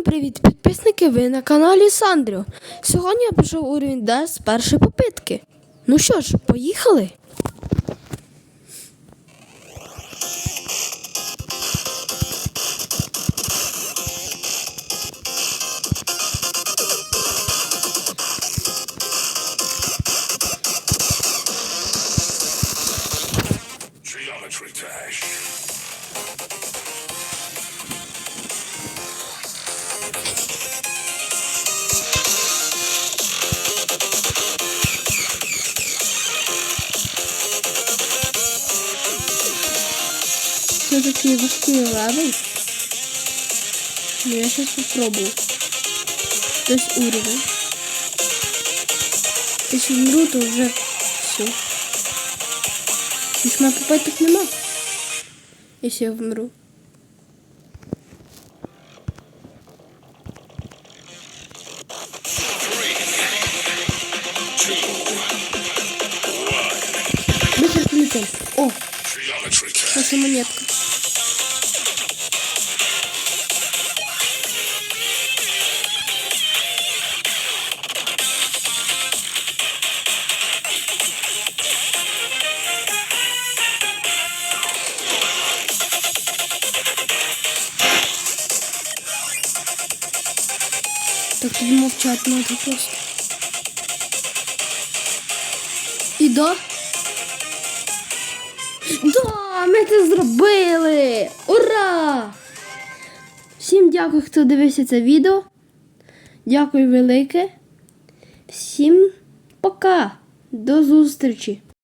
Всім привіт, підписники! Ви на каналі Сандріо. Сьогодні я пройшов уровень D з першої попитки. Ну що ж, поїхали? Geometry Dash. Це такий важкий левел. Ну я зараз попробую. Десь уровень. Якщо вмру, то вже все. Більш мене попиток нема. Якщо я вмру. Быстро ключом. О. наша монетка. Так тут мовчать надо просто. І да? Да, ми це зробили! Ура! Всім дякую, хто дивився це відео. Дякую велике. Всім пока. До зустрічі!